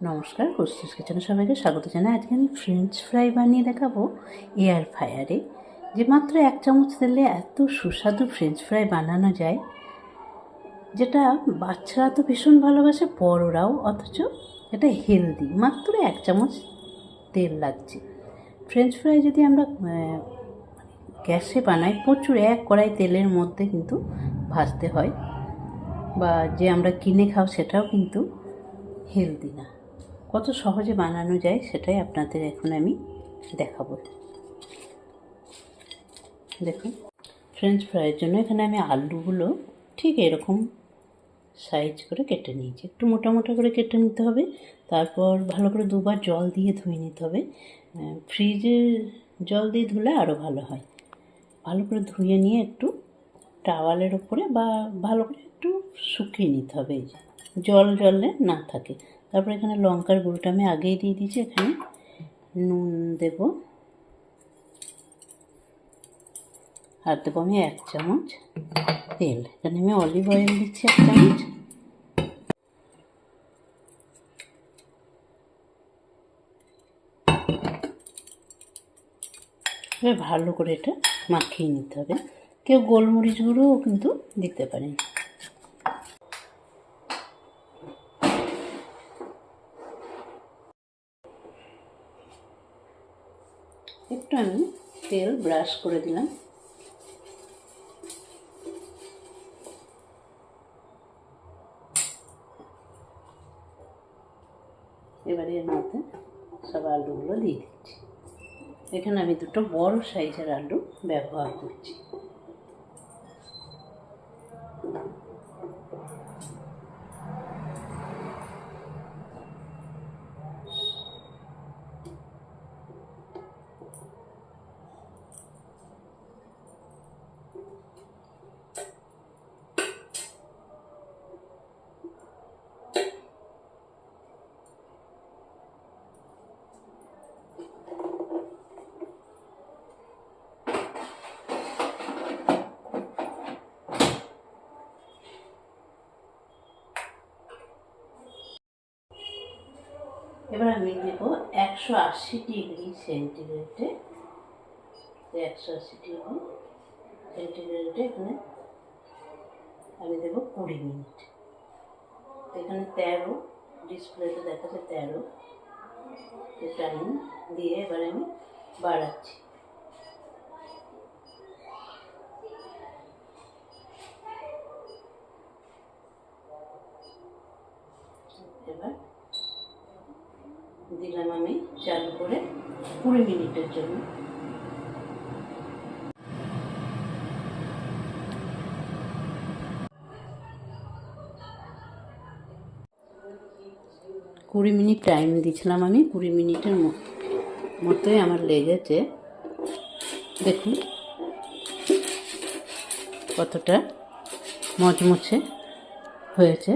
নমস্কার কুস্তুস কিচেনে সবাইকে স্বাগত জানাই। আজকে আমি ফ্রেঞ্চ ফ্রাই বানিয়ে দেখাবো এয়ার ফায়ারে যে মাত্র এক চামচ তেলে এত সুস্বাদু ফ্রেঞ্চ ফ্রাই বানানো যায়, যেটা বাচ্চারা তো ভীষণ ভালোবাসে, বড়রাও, অথচ এটা হেলদি মাত্র এক চামচ তেল লাগছে। ফ্রেঞ্চ ফ্রাই যদি আমরা গ্যাসে বানাই, প্রচুর এক কড়াই তেলের মধ্যে কিন্তু ভাজতে হয়, বা যে আমরা কিনে খাও সেটাও কিন্তু হেলদি না। কত সহজে বানানো যায় সেটাই আপনাদের এখন আমি দেখাবো। দেখুন ফ্রেঞ্চ ফ্রাইয়ের জন্য এখানে আমি আলুগুলো ঠিক এরকম সাইজ করে কেটে নিয়েছি। একটু মোটা মোটা করে কেটে নিতে হবে, তারপর ভালো করে দুবার জল দিয়ে ধুয়ে নিতে হবে। ফ্রিজে জল দিয়ে ধুলে আরও ভালো হয়। ভালো করে ধুয়ে নিয়ে একটু টাওয়ালের ওপরে বা ভালো করে একটু শুকিয়ে নিতে হবে জল জলে না থাকে। তারপর এখানে লঙ্কার গুঁড়োটা আমি আগেই দিয়ে দিয়েছি, এখানে নুন দেব। আর দেবো আমি এক চামচ তেল। এখানে আমি অলিভ অয়েল দিচ্ছি এক চামচ। ভালো করে এটা মাখিয়ে নিতে হবে। কেউ গোলমরিচ গুঁড়োও কিন্তু দিতে পারেন। একটু আমি তেল ব্রাশ করে দিলাম। এবারে এর মধ্যে সব আলুগুলো দিয়ে দিচ্ছি। এখানে আমি দুটো বড় সাইজের আলু ব্যবহার করছি। এবার আমি দেবো একশো আশি ডিগ্রি সেন্টিগ্রেডে একশো আশি ডিগ্রি সেন্টিগ্রেডে এখানে আমি দেবো কুড়ি মিনিট। এখানে তেরো, ডিসপ্লেতে দেখাচ্ছে তেরো। টাইম দিয়ে এবার আমি বাড়াচ্ছি। এবার দিলাম আমি চালু করে কুড়ি মিনিটের জন্য। কুড়ি মিনিট টাইম দিয়েছিলাম আমি, কুড়ি মিনিটের মতোই আমার লেগেছে। দেখুন কতটা মচমচে হয়েছে।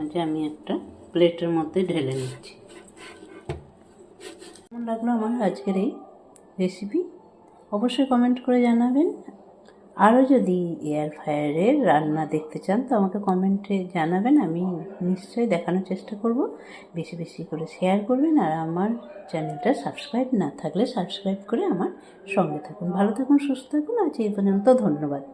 আজ আমি একটা প্লেটের মধ্যে ঢেলে নিচ্ছি। কেমন লাগল আমার আজকের এই রেসিপি অবশ্যই কমেন্ট করে জানাবেন। আরও যদি এয়ার ফায়ারের রান্না দেখতে চান, তো আমাকে কমেন্টে জানাবেন। আমি নিশ্চয়ই দেখানোর চেষ্টা করব। বেশি বেশি করে শেয়ার করবেন আর আমার চ্যানেলটা সাবস্ক্রাইব না থাকলে সাবস্ক্রাইব করে আমার সঙ্গে থাকুন। ভালো থাকুন, সুস্থ থাকুন। আজ এই পর্যন্ত ধন্যবাদ।